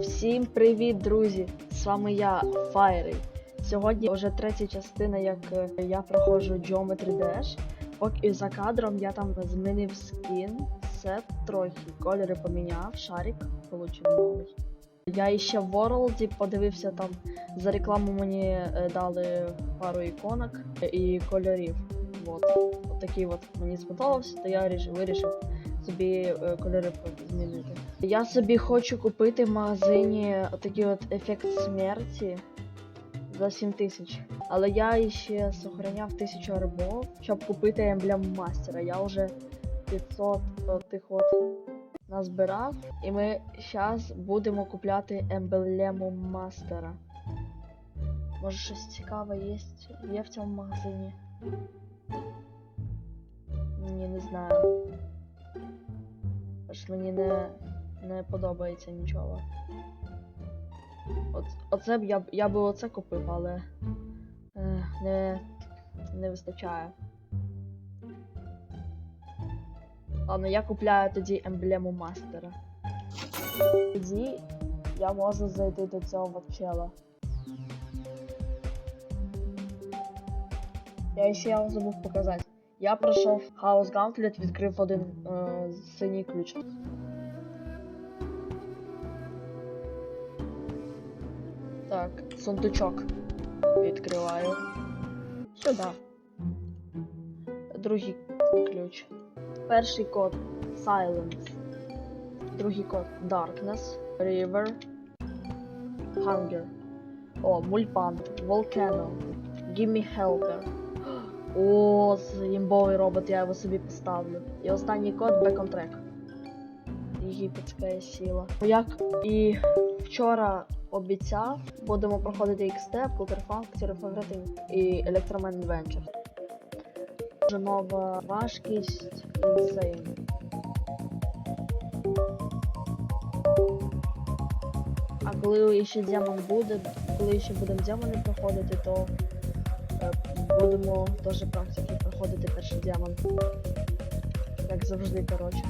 Всім привіт, друзі! З вами я, Файрий. Сьогодні вже третя частина, як е, я проходжу Geometry Dash. Поки за кадром я там змінив скін, сет трохи, кольори поміняв, шарик получив новий. Я іще в World подивився там за рекламу мені е, дали пару іконок і кольорів. Вот. От такий от мені сподобався, то я ріш- вирішив собі е, кольори змінити. Я собі хочу купити в магазині такий от ефект смерті за 7 тисяч. Але я ще сохраняв 1000 рабов, щоб купити емблему мастера. Я вже 500 тих от назбирав. І ми зараз будемо купляти емблему мастера. Може щось цікаве є, є в цьому магазині? Ні, не знаю. Аж мені не, не подобається нічого. От, оце б я, б- я би оце купив, але е, не, не вистачає. Ладно, я купляю тоді емблему мастера. Тоді я можу зайти до цього чела. Я ще його забув показати. Я пройшов House Gauntlet, відкрив один е, синій ключ. Так, сундучок відкриваю. Сюди. Другий ключ. Перший код Silence. Другий код Darkness. River. Hunger. О, Мульпан. Volcano. Gimme Helper. О, імбовий робот, я його собі поставлю. І останній код Back on Track. Єгипетська сила. Як і вчора обіцяв, будемо проходити X-Step, Cooperfunk, Zero і Electroman Adventure. Вже нова важкість Insane. А коли ще демон буде, коли ще будемо демони проходити, то будемо теж практики проходити перший демон. Як завжди, коротше.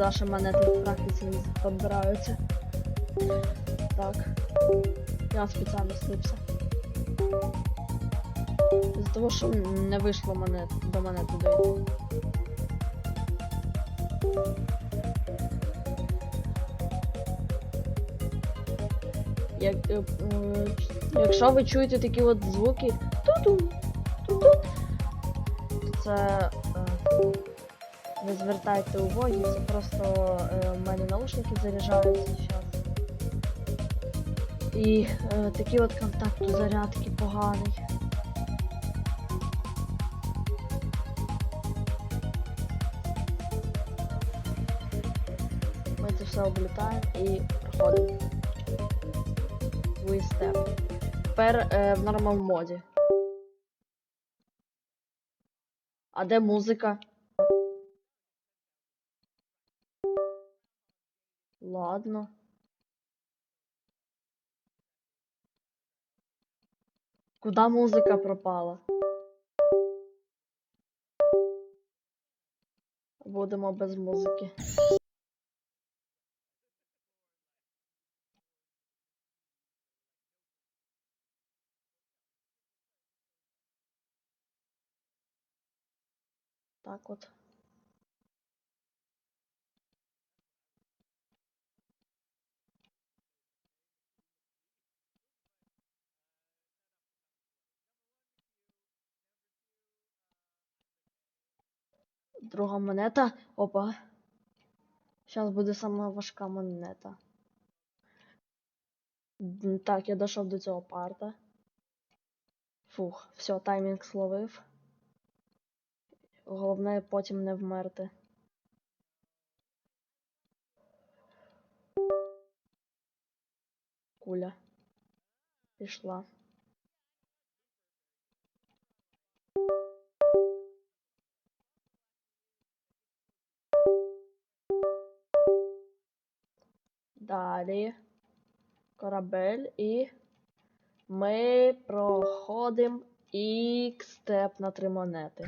Шкода, що мене тут в практиці не підбираються. Так. Я спеціально слипся. З того, що не вийшло мене до мене туди. Як, е, е, якщо ви чуєте такі от звуки, ту-ту, то це не звертайте уваги, це просто е, в мене наушники заряджаються зараз. І е, такий от контакт зарядки поганий. Ми це все облітаємо і проходимо. Степ. Тепер е, в нормал моді. А де музика? Ладно. Куда музика пропала? Будемо без музики. Так от. Друга монета. Опа. Зараз буде сама важка монета. Так, я дійшов до цього парта. Фух, все, таймінг словив. Головне потім не вмерти. Куля. Пішла. Далі. Корабель і. Ми проходимо ікс-степ на три монети.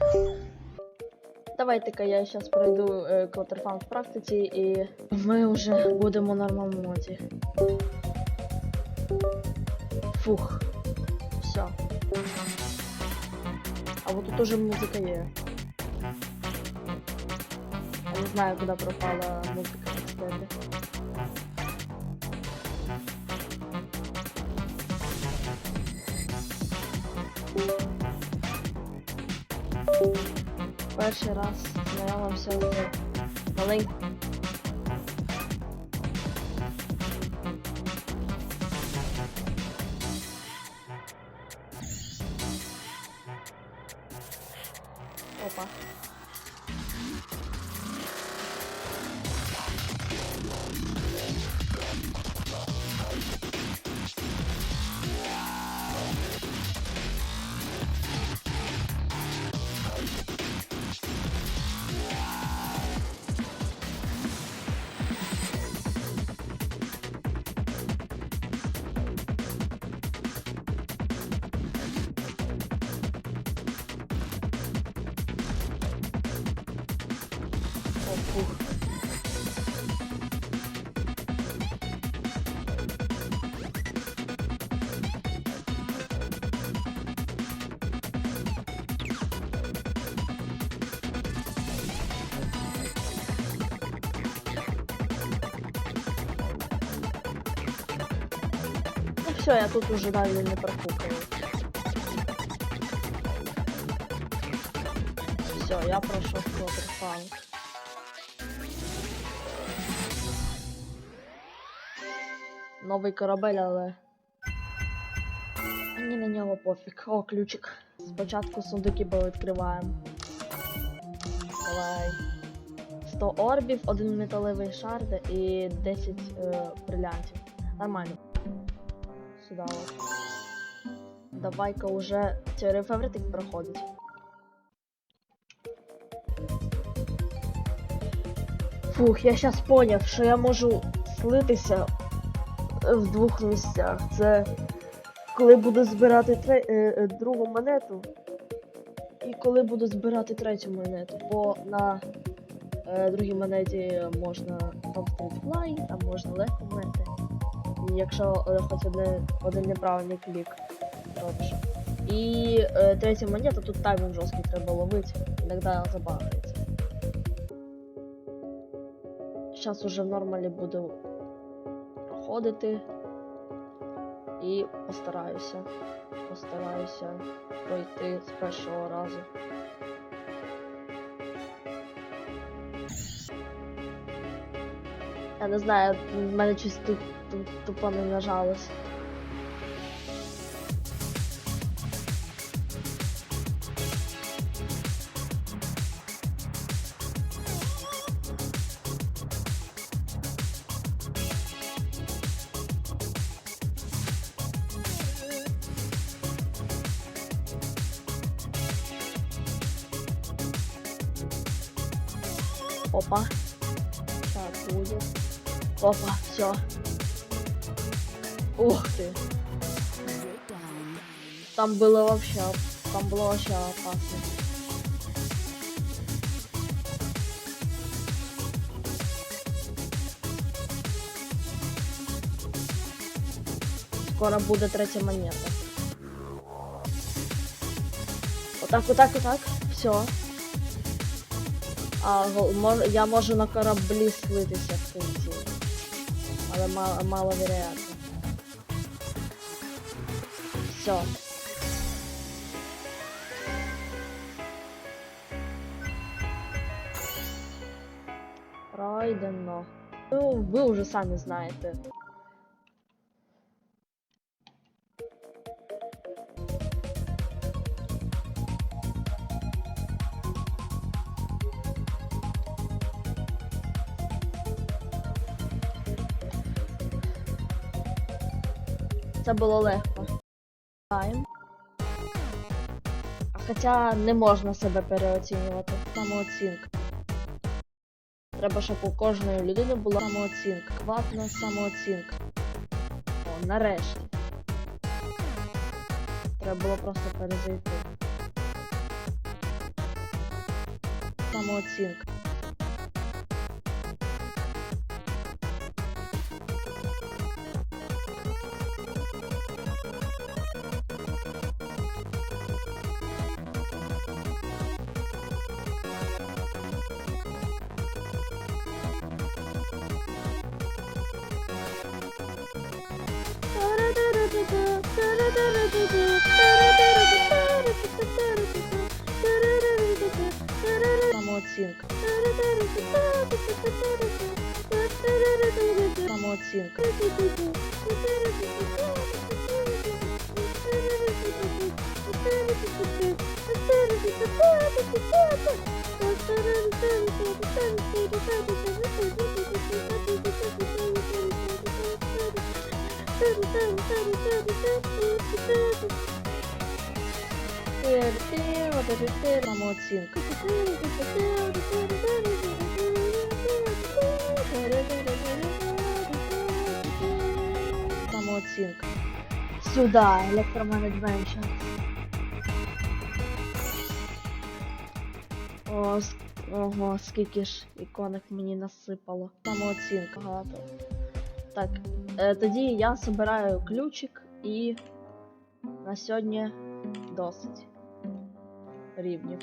Давайте-ка я зараз пройду е, Counterfund в практиці і ми вже будемо нормальному моді. Фух. Все. А вот тут уже музика є. Я не знаю, куди пропала музика в Перший раз знайомився з маленьким. Опа. Фух. Ну все, я тут уже далі не профукаю. Все, я пройшов Квотерфанк. Новий корабель, але. Мені на нього пофіг. О, ключик. Спочатку сундуки відкриваємо. Давай. 100 орбів, один металевий шард і 10 е, брилянтів. Нормально. Сюда. Давай-ка уже теорію фаворитик проходить. Фух, я сейчас поняв, що я можу слитися в двох місцях. Це коли буду збирати тре... е, е, другу монету, і коли буду збирати третю монету. Бо на е, другій монеті можна Top Street Fly, там можна легко вмерти. І якщо е, хоч один, один неправильний клік робиш. І е, третя монета, тут таймінг жорсткий треба ловити, іноді забагається. Зараз уже в нормалі буду проходити і постараюся. Постараюся пройти з першого разу. Я не знаю, в мене щось тут тупо не нажалось. Опа. Так, будет. Опа, все. Ух ты. Там было вообще, оп- там было вообще опасно. Скоро буде третя монета. Отак, отак, отак. Все. А я можу на кораблі слитися в кінці. Але мало, маловероятно. Все. Пройдено. Ну, ви вже самі знаєте. Це було легко. А хоча не можна себе переоцінювати. Самооцінка. Треба, щоб у кожної людини була самооцінка. Кватна самооцінка. О, нарешті. Треба було просто перезайти. Самооцінка. самооценка. Самооценка. Thank you. Самооцінка. Самооцінка. Самооцінка. Самооцінка. Сюда, електроменеджмент. О, ого, скільки ж іконок мені насипало. Самооцінка багато. Так, е, тоді я збираю ключик і на сьогодні досить рівнів.